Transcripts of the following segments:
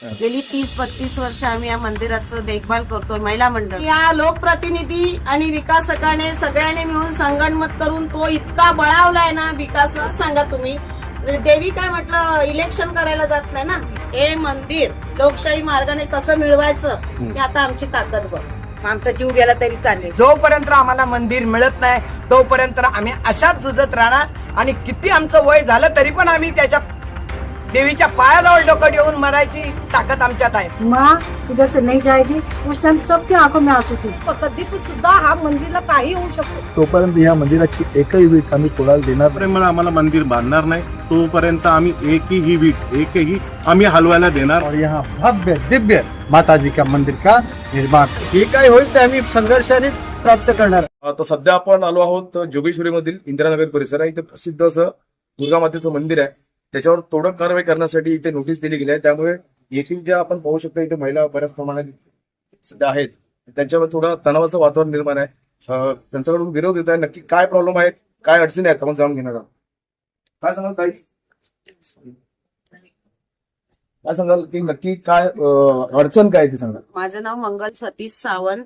गेली तीस बत्तीस वर्ष आम्ही या मंदिराचं देखभाल करतोय महिला मंडळ. या लोकप्रतिनिधी आणि विकासकाने सगळ्यांनी मिळून संगणमत करून तो इतका बळावलाय ना विकास सांगा तुम्ही. देवी काय म्हटलं इलेक्शन करायला जात नाही ना? हे मंदिर लोकशाही मार्गाने कसं मिळवायचं हे. आता आमची ताकद बघ. आमचा जीव गेला तरी चालेल. जोपर्यंत आम्हाला मंदिर मिळत नाही तोपर्यंत आम्ही अशाच झुजत राहणार आणि किती आमचं वय झालं तरी पण आम्ही त्याच्या देवीच्या पायाजवळ डोकं ठेवून मरायची ताकद आमच्यात आहे. माँ इधर से नहीं जाएगी उस टाइम सबके आंखों में आंसू थी कधी सुद्धा हा मंदिरला काही होऊ शकतो. तोपर्यंत या मंदिराची एकही वीट आम्ही कोणाला देणार नाही. आम्हाला मंदिर बांधणार नाही. तोपर्यंत आम्ही एकही ही वीट एकही आम्ही हलवायला देणार और यहाँ भव्य दिव्य माता जी का मंदिर का निर्माण. जे काही होईल ते आम्ही संघर्षाने प्राप्त करणार. आता सध्या आपण आलो आहोत जोगेश्वरीमधील इंदिरानगर परिसर आहे. इथे प्रसिद्ध असं दुर्गा मातेचं मंदिर आहे. त्याच्यावर तोडक कारवाई करण्यासाठी इथे नोटीस दिली गेली आहे. त्यामुळे येथील ज्या आपण पाहू शकतो इथे महिला बऱ्याच प्रमाणात सध्या आहेत. त्यांच्यावर थोडं तणावाचं वातावरण निर्माण आहे. त्यांच्याकडून विरोध येत आहे. नक्की काय प्रॉब्लेम आहेत? काय अडचणी आहेत? आपण जाणून घेणार आहोत. काय सांगाल ताई? काय सांगाल की नक्की काय अडचण काय ती सांगा. माझं नाव मंगल सतीश सावंत.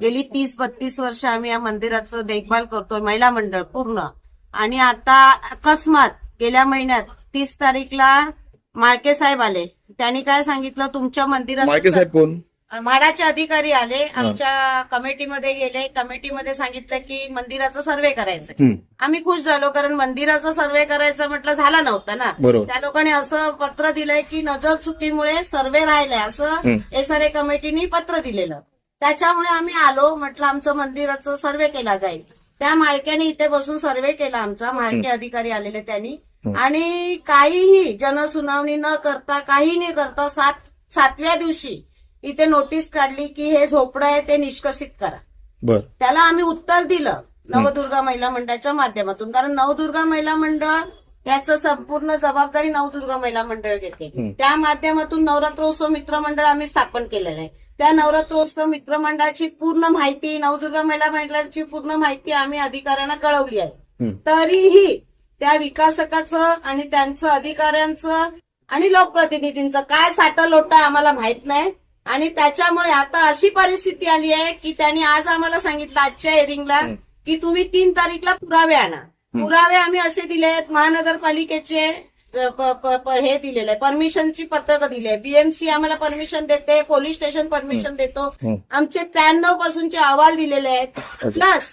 गेली तीस बत्तीस वर्ष आम्ही या मंदिराचं देखभाल करतोय महिला मंडळ पूर्ण. आणि आता अकस्मात गेल्या महिन्यात तीस तारीखला माळके साहेब आले. त्यांनी काय सांगितलं? तुमच्या माहिती मंदिरात साहेब कोण? माडाचे अधिकारी आले. आमच्या कमिटीमध्ये गेले. कमिटीमध्ये सांगितलं की मंदिराचा सर्वे करायचं. आम्ही खुश झालो कारण मंदिराचा सर्वे करायचं म्हटलं झाला नव्हता ना. बरोबर. त्या लोकांनी असं पत्र दिलंय की नजर चुकीमुळे सर्वे राहिलाय असं हं. एसआरए कमिटीने पत्र दिलेलं. त्याच्यामुळे आम्ही आलो म्हटलं आमचं मंदिराचं सर्वे केला जाईल. त्या मालक्याने इथे बसून सर्वे केला आमचा. मालके अधिकारी आलेले त्यांनी. आणि काहीही जनसुनावणी न करता काही न करता सात सातव्या दिवशी इथे नोटीस काढली की हे झोपडं आहे ते निष्कसित करा. बर. त्याला आम्ही उत्तर दिलं नवदुर्गा महिला मंडळाच्या माध्यमातून. कारण नवदुर्गा महिला मंडळ याचं संपूर्ण जबाबदारी नवदुर्गा महिला मंडळ घेते. हं. त्या माध्यमातून नवरात्रोत्सव मित्र मंडळ आम्ही स्थापन केलेलं आहे. त्या नवरात्रोत्सव मित्र मंडळाची पूर्ण माहिती नवदुर्गा महिला मंडळाची पूर्ण माहिती आम्ही अधिकाऱ्यांना कळवली आहे. हं. तरीही त्या विकासकाचं आणि त्यांचं अधिकाऱ्यांचं आणि लोकप्रतिनिधींचं काय साठं लोटं आम्हाला माहीत नाही. आणि त्याच्यामुळे आता अशी परिस्थिती आली आहे की त्यांनी आज आम्हाला सांगितलं आजच्या हेरिंगला की तुम्ही तीन तारीखला पुरावे आणा. पुरावे आम्ही असे दिले आहेत महानगरपालिकेचे हे दिलेलं आहे. परमिशनची पत्रक दिली आहे. बीएमसी आम्हाला परमिशन देते पोलीस स्टेशन परमिशन देतो. आमचे त्र्याण्णव पासूनचे अहवाल दिलेले आहेत. प्लस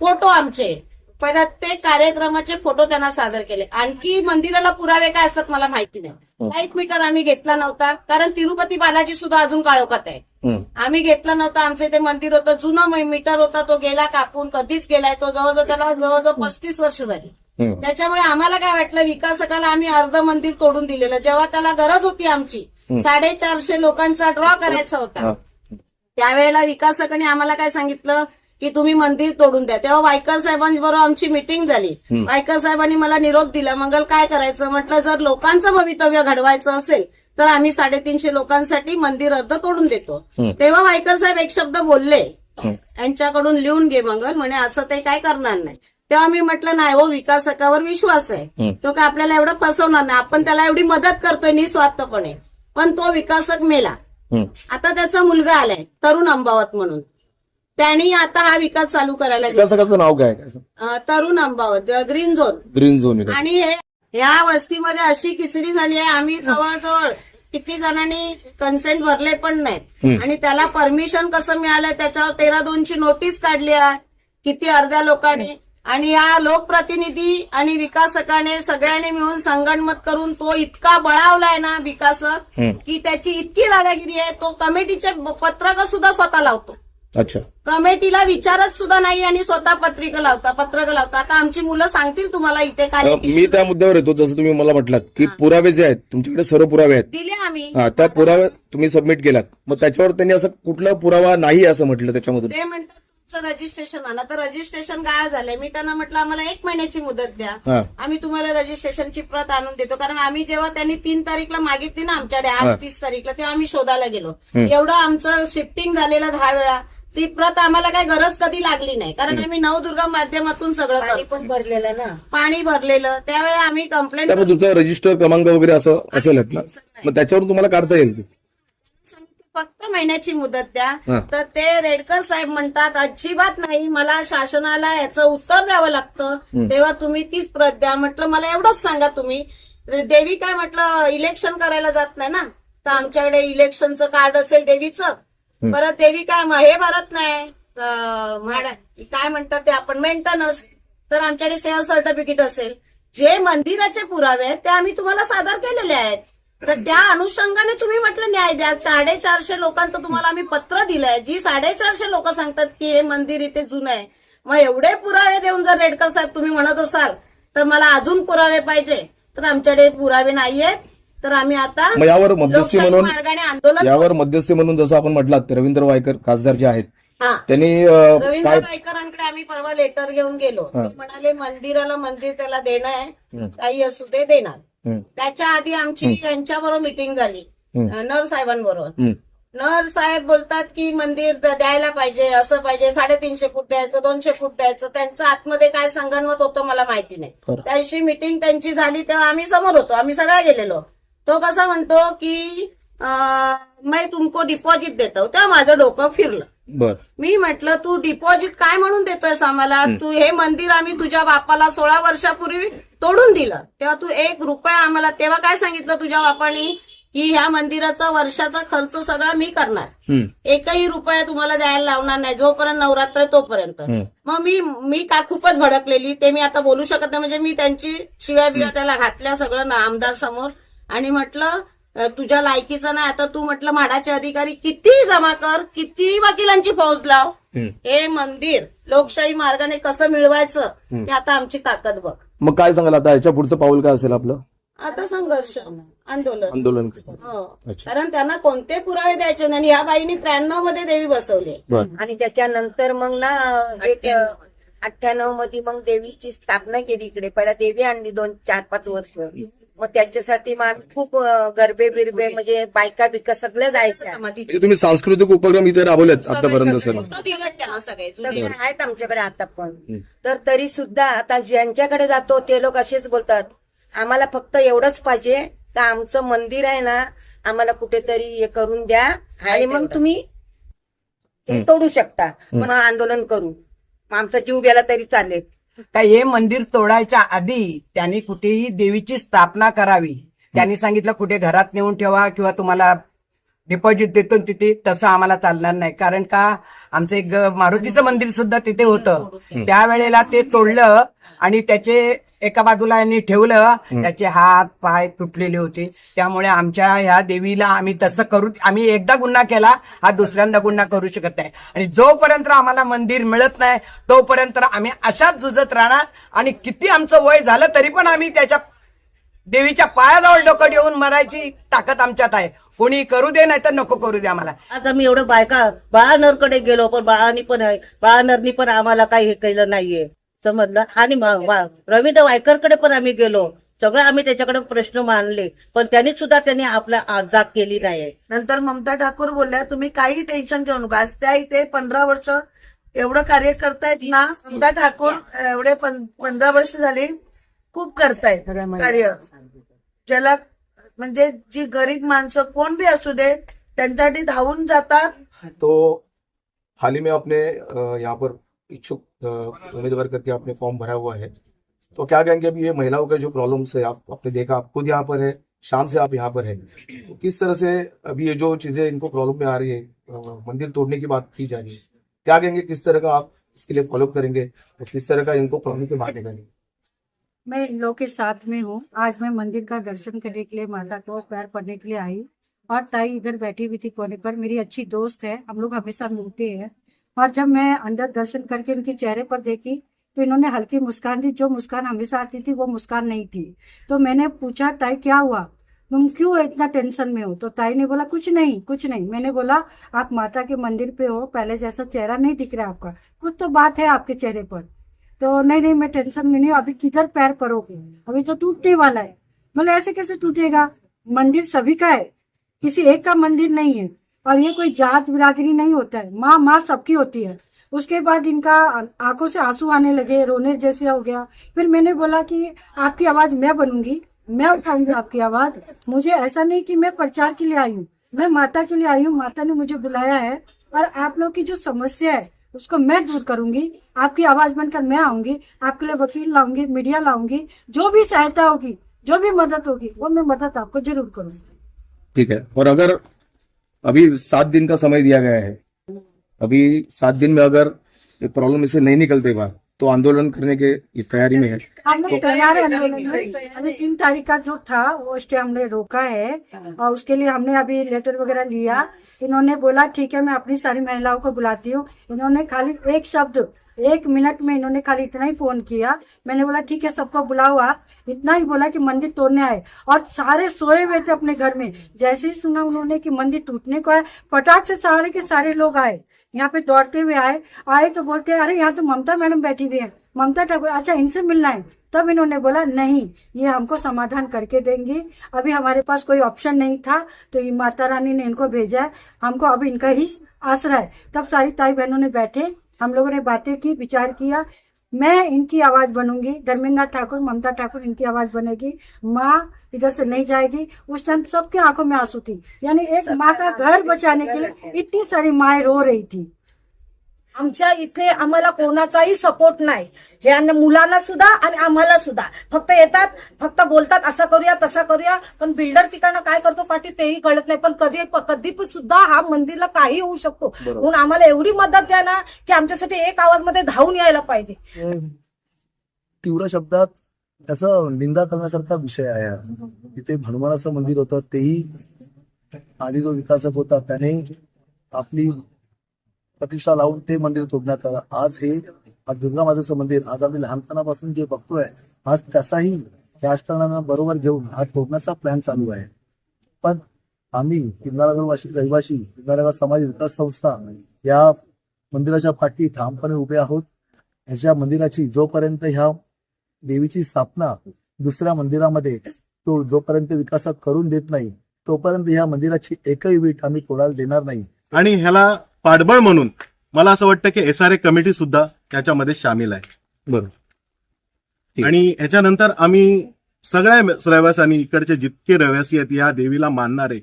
फोटो आमचे. प्रत्येक कार्यक्रमाचे फोटो त्यांना सादर केले. आणखी मंदिराला पुरावे काय असतात मला माहिती नाही. लाइट मीटर आम्ही घेतला नव्हता. कारण तिरुपती बालाजी सुद्धा अजून काळोखात आहे. आम्ही घेतला नव्हता. आमचं इथे मंदिर होतं. जुनं मीटर होता. तो गेला कापून. कधीच गेलाय. तो जवळजवळ त्याला जवळजवळ पस्तीस वर्ष झाली. त्याच्यामुळे आम्हाला काय वाटलं? विकासकाला आम्ही अर्ध मंदिर तोडून दिलेलं. जेव्हा त्याला गरज होती आमची साडेचारशे लोकांचा ड्रॉ करायचा होता. त्यावेळेला विकासकाने आम्हाला काय सांगितलं? की तुम्ही मंदिर तोडून द्या. तेव्हा वायकर साहेबांबरोबर आमची मिटिंग झाली. वायकर साहेबांनी मला निरोप दिला मंगल काय करायचं? म्हटलं जर लोकांचं भवितव्य घडवायचं असेल तर आम्ही साडेतीनशे लोकांसाठी मंदिर अर्ध तोडून देतो. तेव्हा वायकर साहेब एक शब्द बोलले. यांच्याकडून लिहून घे मंगल. म्हणे असं ते काय करणार नाही. तेव्हा मी म्हटलं नाही हो विकासकावर विश्वास आहे. तो काय आपल्याला एवढं फसवणार नाही. आपण त्याला एवढी मदत करतोय निस्वार्थपणे. पण तो विकासक मेला. आता त्याचा मुलगा आलाय तरुण अंबावत म्हणून. त्यांनी आता हा विकास चालू करायला विकासकाचं नाव काय? अं, Tarun Ambawat green zone. Green zone आणि हे ह्या वस्तीमध्ये अशी खिचडी झाली आहे आम्ही जवळजवळ किती जणांनी कन्सेंट भरले पण नाहीत. आणि त्याला परमिशन कसं मिळालंय त्याच्यावर तेरा दोनची नोटीस काढली आहे किती अर्ध्या लोकांनी. आणि या लोकप्रतिनिधी आणि विकासकाने सगळ्यांनी मिळून संगणमत करून तो इतका बळावलाय ना विकासक की त्याची इतकी दादागिरी आहे तो कमिटीचे पत्रक सुद्धा स्वतः लावतो. अच्छा. कमिटीला विचारत सुद्धा नाही आणि स्वतः पत्रिका लावता पत्रक लावता. आता आमची मुलं सांगतील तुम्हाला इथे काय मी त्या मुद्द्यावर येतो जसं तुम्ही मला म्हटलात की पुरावे जे आहेत तुमच्याकडे सर्व पुरावे आहेत. दिले आम्ही. हा त्या पुरावे तुम्ही सबमिट केलात. मग त्याच्यावर त्यांनी असं कुठला पुरावा नाही असं म्हटलं त्याच्यामधून? ते म्हणतात तुमचं रजिस्ट्रेशन आणा. तर रजिस्ट्रेशन काय झालंय. मी त्यांना म्हटलं आम्हाला एक महिन्याची मुदत द्या. आम्ही तुम्हाला रजिस्ट्रेशनची प्रत आणून देतो. कारण आम्ही जेव्हा त्यांनी तीन तारीखला मागितली ना आमच्याकडे आज तीस तारीखला तेव्हा आम्ही शोधायला गेलो. एवढं आमचं शिफ्टिंग झालेलं दहा वेळा. ती प्रत आम्हाला काही गरज कधी लागली नाही. कारण आम्ही नवदुर्गा माध्यमातून सगळं करतो. पण भरलेलं ना. पाणी भरलेलं. त्यावेळी आम्ही कंप्लेंट त्यामुळे तुमचा रजिस्टर क्रमांक वगैरे असं असेल ना मग त्याच्यावरून तुम्हाला काढता येईल की? फक्त महिन्याची मुदत द्या. हा. तर ते रेडकर साहेब म्हणतात अजिबात नाही. मला शासनाला याचं उत्तर द्यावं लागतं. तेव्हा तुम्ही तीच प्रत द्या. म्हटलं मला एवढंच सांगा तुम्ही. देवी काय म्हटलं इलेक्शन करायला जात नाही ना? तर आमच्याकडे इलेक्शनचं कार्ड असेल देवीचं. परत देवी काय हे भरत नाही. अं, काय म्हणतात ते आपण मेंटेनन्स तर आमच्याकडे सेवा सर्टिफिकेट असेल. जे मंदिराचे पुरावे आहेत ते आम्ही तुम्हाला सादर केलेले आहेत. तर त्या अनुषंगाने तुम्ही म्हटलं न्याय द्या. साडेचारशे लोकांचं तुम्हाला आम्ही पत्र दिलंय. जी साडेचारशे लोक सांगतात की हे मंदिर इथे जुनं आहे. मग एवढे पुरावे देऊन जर रेडकर साहेब तुम्ही म्हणत असाल तर मला अजून पुरावे पाहिजे. तर आमच्याकडे पुरावे नाहीयेत. तर आम्ही आता मग यावर मध्यस्थी लोकशाही म्हणून मार्गाने आंदोलन यावर मध्यस्थी म्हणून जसं आपण म्हटलात रवींद्र वायकर खासदार जे आहेत हा. त्यांनी अं, रवींद्र काय वायकरांकडे आम्ही परवा लेटर घेऊन गेलो. ते म्हणाले मंदिराला मंदिर त्याला देणं आहे काही असू ते देणार. त्याच्या आधी आमची यांच्याबरोबर मिटिंग झाली. अं, नर साहेबांबरोबर नर साहेब बोलतात की मंदिर द- द्यायला पाहिजे असं पाहिजे साडेतीनशे फूट द्यायचं दोनशे फूट द्यायचं त्यांचं आतमध्ये काय संगणमत होतं मला माहिती नाही. बरं. त्या दिवशी मिटिंग त्यांची झाली तेव्हा आम्ही समोर होतो आम्ही सगळ्या गेलेलो. तो कसा म्हणतो की मैं तुमको डिपॉझिट देतो. तेव्हा माझं डोकं फिरलं. बर. मी म्हटलं तू डिपॉझिट काय म्हणून देतोयस आम्हाला? तू हे मंदिर आम्ही तुझ्या बापाला सोळा वर्षापूर्वी तोडून दिलं. तेव्हा तू एक रुपया आम्हाला तेव्हा काय सांगितलं तुझ्या बापानी? की ह्या मंदिराचा वर्षाचा खर्च सगळा मी करणार. एकही रुपया तुम्हाला द्यायला लावणार नाही जोपर्यंत नवरात्र आहे तोपर्यंत. मग मी मी का खूपच भडकलेली ते मी आता बोलू शकत नाही. म्हणजे मी त्यांची शिव्या बिव्या त्याला घातल्या सगळं ना आमदार समोर. आणि म्हटलं तुझ्या लायकीचं नाही आता तू म्हटलं म्हाडाचे अधिकारी किती जमा कर किती वकिलांची फौज लाव. हं. मंदिर लोकशाही मार्गाने कसं मिळवायचं ते आता आमची ताकद बघ. मग काय सांगाल आता याच्या पुढचं पाऊल काय असेल आपलं? आता संघर्ष आंदोलन. आंदोलन हो. कारण. त्यांना कोणते पुरावे द्यायचे नाही. आणि या बाईने त्र्याण्णवमध्ये देवी बसवली आणि त्याच्यानंतर मग ना एक अठ्ठ्याण्णवमध्ये. मग देवीची स्थापना केली इकडे. पहिला देवी आणली दोन चार पाच वर्ष. मग त्याच्यासाठी मग आम्ही खूप गरबे बिरबे म्हणजे बायका बिका सगळ्या जायच्या. म्हणजे तुम्ही सांस्कृतिक उपक्रम इथे राबवलेत आतापर्यंत. सगळे. आहेत आमच्याकडे आता पण. तर तरी सुद्धा आता ज्यांच्याकडे जातो ते लोक असेच बोलतात आम्हाला फक्त एवढंच पाहिजे का आमचं मंदिर आहे ना आम्हाला कुठेतरी हे करून द्या आणि मग तुम्ही ते तोडू शकता. मग आंदोलन करू. मग आमचा जीव गेला तरी चालेल. का हे मंदिर तोडायच्या आधी त्यांनी कुठेही देवीची स्थापना करावी. त्यांनी सांगितलं कुठे घरात नेऊन ठेवा किंवा तुम्हाला डिपॉझिट देतो तिथे तसं आम्हाला चालणार नाही. कारण का आमचं एक मारुतीचं मंदिर सुद्धा तिथे होतं. त्यावेळेला ते तोडलं आणि त्याचे एका बाजूला यांनी ठेवलं त्याचे हात पाय तुटलेले होते. त्यामुळे आमच्या ह्या देवीला आम्ही तसं करू आम्ही एकदा गुन्हा केला हा दुसऱ्यांदा गुन्हा करू शकत नाही. आणि जोपर्यंत आम्हाला मंदिर मिळत नाही तोपर्यंत आम्ही अशाच झुजत राहणार. आणि किती आमचं वय झालं तरी पण आम्ही त्याच्या देवीच्या पायाजवळ डोकं ठेवून मरायची ताकद आमच्यात आहे. कोणी करू दे नाही तर नको करू दे आम्हाला. आज आम्ही एवढं बायका बाळानरकडे गेलो पण बाळानी पण बाळानरनी पण आम्हाला काही हे केलं नाहीये. समजलं? आणि रवींद्र वायकरकडे पण आम्ही गेलो. सगळं आम्ही त्याच्याकडे प्रश्न मांडले. पण त्यांनी सुद्धा त्यांनी आपल्या आ- जाग केली नाही. नंतर ममता ठाकूर बोलल्या तुम्ही काही टेन्शन घेऊ नका. आज त्या इथे पंधरा वर्ष एवढं कार्य करतायत ना ममता ठाकूर एवढे पंधरा वर्ष झाली खूप करतायत कार्य. ज्याला म्हणजे जी गरीब माणसं कोण बी असू दे त्यांच्यासाठी धावून जातात. तो हाल ही में आपने यहाँ पर इच्छुक उम्मीदवार करके आपने फॉर्म भरा हुआ है। तो क्या कहेंगे, अभी ये महिलाओं के जो प्रॉब्लम्स है, आप, आपने देखा, आप खुद यहाँ पर है, शाम से आप यहाँ पर है। तो किस तरह से अभी ये जो चीज़ें इनको प्रॉब्लम में आ रही है मंदिर तोड़ने की बात की जा रही है, क्या कहेंगे, किस तरह का आप इसके लिए फॉलो करेंगे और किस तरह का इनको प्रॉब्लम के बाहर निकालेंगे मैं इन लोग के साथ में हूँ। आज मैं मंदिर का दर्शन करने के लिए माता को पैर पड़ने के लिए आई और ताई इधर बैठी हुई थी कोने पर, मेरी अच्छी दोस्त है, हम लोग हमेशा मिलते हैं। और जब मैं अंदर दर्शन करके उनके चेहरे पर देखी तो इन्होंने हल्की मुस्कान दी। जो मुस्कान हमेशा आती थी, वो मुस्कान नहीं थी। तो मैंने पूछा, ताई, क्या हुआ? तुम क्यों इतना टेंशन में हो? तो ताई ने बोला, कुछ नहीं कुछ नहीं। मैंने बोला, आप माता के मंदिर पे हो, पहले जैसा चेहरा नहीं दिख रहा आपका। कुछ तो बात है आपके चेहरे पर। तो नहीं नहीं, मैं टेंशन में नहीं अभी किधर पैर पड़ोगे अभी तो टूटने वाला है। बोले, ऐसे कैसे टूटेगा? मंदिर सभी का है। किसी एक का मंदिर नहीं है। और ये कोई जात बिरादरी नहीं होता है। माँ माँ सबकी होती है। उसके बाद इनका आँखों से आँसू आने लगे, रोने जैसे हो गया। फिर मैंने बोला कि आपकी आवाज़ मैं बनूँगी, मैं उठाऊँगी आपकी आवाज़। मुझे ऐसा नहीं कि मैं प्रचार के लिए आई हूँ। मैं माता के लिए आई हूँ। माता ने मुझे बुलाया है और आप लोग की जो समस्या है, उसको मैं दूर करूँगी। आपकी आवाज़ बनकर मैं आऊँगी, आपके लिए वकील लाऊँगी, मीडिया लाऊँगी। जो भी सहायता होगी, जो भी मदद होगी, वो मैं मदद आपको ज़रूर करूँगी। ठीक है। और अगर अभी सात दिन का समय दिया गया है। अभी सात दिन में अगर प्रॉब्लम इसे नहीं निकलते बाहर तो आंदोलन करने के तैयारी में है। हम तैयार है आंदोलन अभी तीन तारीख का जो था वो स्टे हमने रोका है। और उसके लिए हमने अभी लेटर वगैरह लिया। इन्होंने बोला ठीक है मैं अपनी सारी महिलाओं को बुलाती हूँ। इन्होंने खाली एक शब्द एक मिनट में इन्होंने खाली इतना ही फ़ोन किया। मैंने बोला, ठीक है, सबको बुलाओ इतना ही बोला कि मंदिर तोड़ने आए। और सारे सोए हुए थे अपने घर में। जैसे ही सुना उन्होंने कि मंदिर टूटने को है पटाख से सारे के सारे लोग आए। यहाँ पे दौड़ते हुए आए। आए तो बोलते, अरे, यहाँ तो ममता मैडम बैठी हुई है। ममता ठाकुर अच्छा इनसे मिलना है? तब इन्होंने बोला, नहीं, ये हमको समाधान करके देंगी। अभी हमारे पास कोई ऑप्शन नहीं था तो माता रानी ने इनको भेजा है। हमको अब इनका ही आसरा है। तब सारी ताई बहनों ने बैठे। हम लोगों ने बातें की विचार किया। मैं इनकी आवाज़ बनूँगी। धर्मेंद्र ठाकुर ममता ठाकुर इनकी आवाज़ बनेगी। माँ इधर से नहीं जाएगी। उस टाइम सबके आँखों में आँसू थी। यानी एक माँ का घर बचाने के लिए इतनी सारी माए रो रही थी। आमच्या इथे आम्हाला कोणाचाही सपोर्ट नाही. हे मुलांना सुद्धा आणि आम्हाला सुद्धा. फक्त येतात फक्त बोलतात असं करूया तसा करूया. पण बिल्डर तिकडनं काय करतो पाठी तेही कळत नाही. पण कधी कधी सुद्धा हा मंदिरला काही होऊ शकतो. म्हणून आम्हाला एवढी मदत द्या ना की आमच्यासाठी एक आवाजमध्ये धावून यायला पाहिजे. तीव्र शब्दात त्याचा निंदा करण्यासारखा विषय आहे. तिथे हनुमानाचं मंदिर होतं तेही आधी जो विकासक होता त्याने आपली प्रतिष्ठा लावून ते मंदिर तोडण्यात आलं. आज हे दुर्गा मातेचं मंदिर आज आम्ही लहानपणापासून जे बघतोय आज त्याचाही राजकारणांना बरोबर घेऊन हा तोडण्याचा प्लॅन चालू आहे. पण आम्ही इंद्रानगरवासी रहिवासी इंद्रानगर समाज विकास संस्था या मंदिराच्या पाठी ठामपणे उभे आहोत. ह्याच्या मंदिराची जोपर्यंत ह्या देवीची स्थापना दुसऱ्या मंदिरामध्ये तो जोपर्यंत विकासात करून देत नाही तोपर्यंत ह्या मंदिराची एकही वीट आम्ही तोडायला देणार नाही. आणि ह्याला पाठबळ म्हणून मला असं वाटतं की एस आर ए कमिटी सुद्धा त्याच्यामध्ये सामील आहे. बरोबर. आणि ह्याच्यानंतर आम्ही सगळ्या रहिवाशांनी इकडचे जितके रहिवासी आहेत या देवीला मानणारे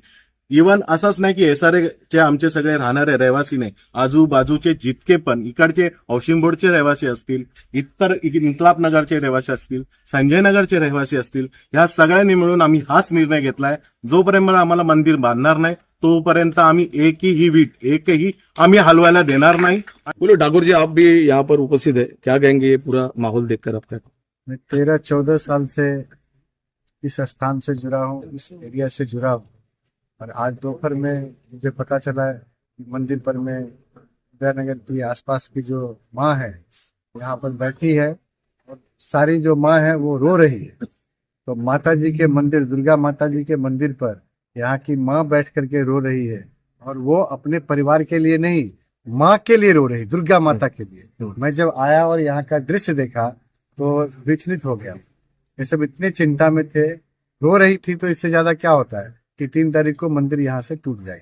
इवन असंच नाही की एस आर चे आमचे सगळे राहणारे रहिवासी नाही आजूबाजूचे जितके पण इकडचे बोर्डचे रहिवासी असतील इतर इन्कलाब नगरचे रहिवासी असतील संजय नगरचे रहिवासी असतील ह्या सगळ्यांनी मिळून आम्ही हाच निर्णय घेतलाय. जोपर्यंत आम्हाला मंदिर बांधणार नाही तोपर्यंत आम्ही एकही ही वीट एकही आम्ही हलवायला देणार नाही. बोलो ठाकुर जी आप भी यहाँ पर उपस्थित है. क्या कहेंगे ये पूरा माहौल देखकर आपका? मैं तेरह चौदह साल से इस स्थान से जुड़ा हूँ इस एरिया से जुड़ा हूँ। और आज दोपहर में मुझे पता चला है कि मंदिर पर में इंदिरा नगर की आसपास की जो माँ है यहाँ पर बैठी है। और सारी जो माँ है वो रो रही है। तो माता जी के मंदिर दुर्गा माता जी के मंदिर पर यहाँ की माँ बैठ करके रो रही है और वो अपने परिवार के लिए नहीं माँ के लिए रो रही दुर्गा माता के लिए। मैं जब आया और यहाँ का दृश्य देखा तो विचलित हो गया। ये सब इतने चिंता में थे रो रही थी तो इससे ज़्यादा क्या होता है कि तीन तारीख को मंदिर यहाँ से टूट जाए।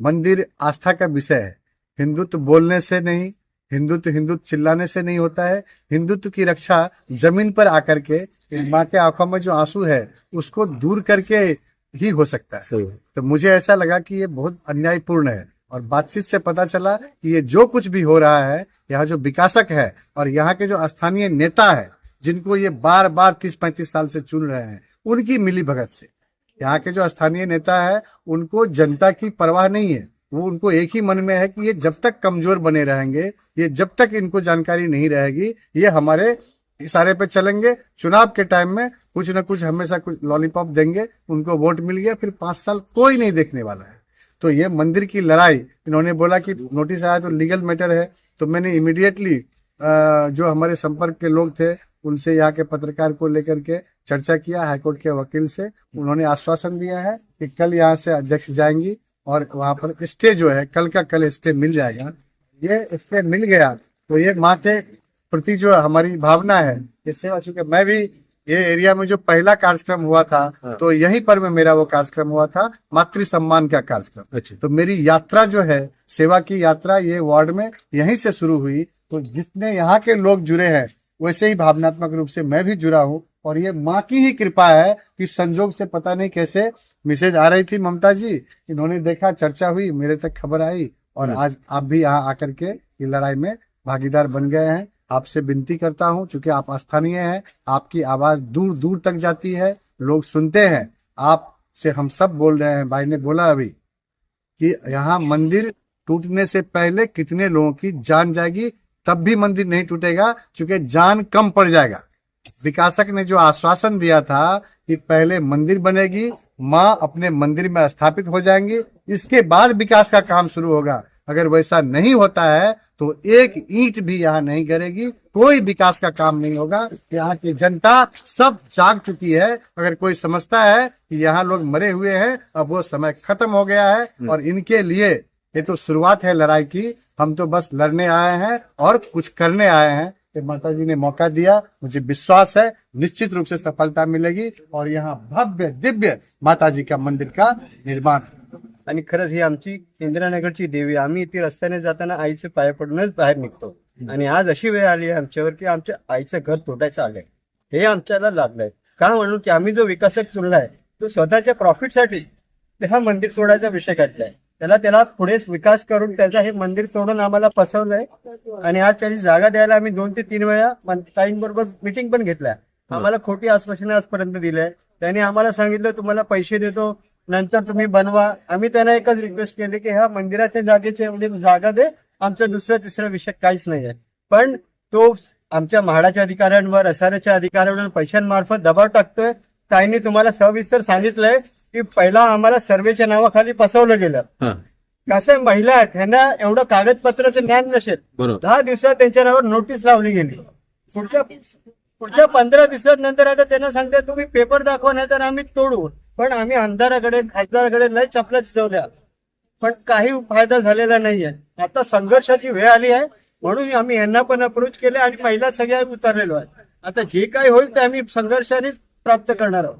मंदिर आस्था का विषय है। हिंदुत्व बोलने से नहीं हिंदुत्व हिंदुत्व चिल्लाने से नहीं होता है। हिंदुत्व की रक्षा ज़मीन पर आकर के माँ के आँखों में जो आँसू है उसको दूर करके ही हो सकता है। तो मुझे ऐसा लगा कि ये बहुत अन्यायपूर्ण है और बातचीत से पता चला कि ये जो कुछ भी हो रहा है यहाँ जो विकासक है और यहाँ के जो स्थानीय नेता है जिनको ये बार बार तीस पैंतीस साल से चुन रहे हैं उनकी मिली भगत से। यहाँ के जो स्थानीय नेता है उनको जनता की परवाह नहीं है। वो उनको एक ही मन में है कि ये जब तक कमज़ोर बने रहेंगे ये जब तक इनको जानकारी नहीं रहेगी ये हमारे इशारे पे चलेंगे चुनाव के टाइम में कुछ ना कुछ हमेशा कुछ लॉलीपॉप देंगे, उनको वोट मिल गया, फिर पाँच साल कोई नहीं देखने वाला है। तो ये मंदिर की लड़ाई, इन्होंने बोला कि नोटिस आया तो लीगल मैटर है तो मैंने इमीडिएटली जो हमारे संपर्क के लोग थे, उनसे यहाँ के पत्रकार को लेकर के चर्चा किया हाईकोर्ट के वकील से। उन्होंने आश्वासन दिया है कि कल यहाँ से अध्यक्ष जाएँगी और वहाँ पर स्टे जो है, कल का कल स्टे मिल जाएगा। ये स्टे मिल गया तो ये माँ के प्रति जो हमारी भावना है इससे मैं भी ये एरिया में जो पहला कार्यक्रम हुआ था हाँ। तो यहीं पर में मेरा वो कार्यक्रम हुआ था मातृ सम्मान का कार्यक्रम। अच्छा। तो मेरी यात्रा जो है सेवा की यात्रा ये वार्ड में यहीं से शुरू हुई। तो जितने यहाँ के लोग जुड़े हैं वैसे ही भावनात्मक रूप से मैं भी जुड़ा हूँ और ये माँ की ही कृपा है कि संजोग से पता नहीं कैसे मैसेज आ रही थी ममता जी इन्होंने देखा चर्चा हुई मेरे तक खबर आई और आज आप भी यहाँ आकर के ये लड़ाई में भागीदार बन गए हैं। आपसे विनती करता हूँ, चूँकि आप स्थानीय हैं, आपकी आवाज़ दूर दूर तक जाती है, लोग सुनते हैं। आप से हम सब बोल रहे हैं, भाई ने बोला अभी कि यहाँ मंदिर टूटने से पहले कितने लोगों की जान जाएगी, तब भी मंदिर नहीं टूटेगा, चूँकि जान कम पड़ जाएगा। विकासक ने जो आश्वासन दिया था कि पहले मंदिर बनेगी, माँ अपने मंदिर में स्थापित हो जाएँगी, इसके बाद विकास का काम शुरू होगा। अगर वैसा नहीं होता है तो एक ईंट भी यहाँ नहीं गिरेगी। कोई विकास का काम नहीं होगा। यहाँ की जनता सब जाग चुकी है। अगर कोई समझता है कि यहाँ लोग मरे हुए हैं अब वो समय खत्म हो गया है और इनके लिए ये तो शुरुआत है लड़ाई की। हम तो बस लड़ने आए हैं और कुछ करने आए हैं। कि माता जी ने मौका दिया। मुझे विश्वास है निश्चित रूप से सफलता मिलेगी और यहाँ भव्य दिव्य माता जी का मंदिर का निर्माण आणि खरंच ही आमची इंदिरानगरची देवी. आम्ही इथे रस्त्याने जाताना आईचे पाय पडूनच बाहेर निघतो. आणि आज अशी वेळ आली आहे आमच्यावर की आमच्या आईचं घर तोडायचं आलंय. हे आमच्याला लागलंय. का म्हणून की आम्ही जो विकासक चुनलाय तो स्वतःच्या प्रॉफिटसाठी ते हा मंदिर तोडायचा विषय काढलाय त्याला त्याला पुढे विकास करून त्याचा हे मंदिर तोडून आम्हाला फसवलंय. आणि आज त्याची जागा द्यायला आम्ही दोन ते तीन वेळा ताईंबरोबर मिटिंग पण घेतल्या. आम्हाला खोटी आश्वासनं आजपर्यंत दिलंय. त्यांनी आम्हाला सांगितलं तुम्हाला पैसे देतो नंतर तुम्ही बनवा. आम्ही त्यांना एकच रिक्वेस्ट केली की ह्या मंदिराच्या जागेचे म्हणजे जागा दे. आमचा दुसरा तिसरा विषय काहीच नाही आहे पण तो आमच्या म्हाडाच्या अधिकाऱ्यांवर एसआरएच्या अधिकाऱ्यांवर पैशांमार्फत दबाव टाकतोय. ताईंनी तुम्हाला सविस्तर सांगितलंय की पहिला आम्हाला सर्वेच्या नावाखाली फसवलं गेलं. हा. कसं महिला आहेत ह्यांना एवढं कागदपत्राचं ज्ञान नसेल. दहा दिवसात त्यांच्या नावावर नोटीस लावली गेली. पुढच्या पुढच्या पंधरा दिवसानंतर आता त्यांना सांगतात तुम्ही पेपर दाखवा नाही तर आम्ही तोडू. पण आम्ही आमदाराकडे खासदाराकडे लय चपला चिजवल्या. पण काही फायदा झालेला नाहीये. आता संघर्षाची वेळ आली आहे म्हणून आम्ही यांना पण अप्रोच केले आणि महिला सगळ्या उतरलेलो आहे. आता जे काही होईल ते आम्ही संघर्षानेच प्राप्त करणार आहोत.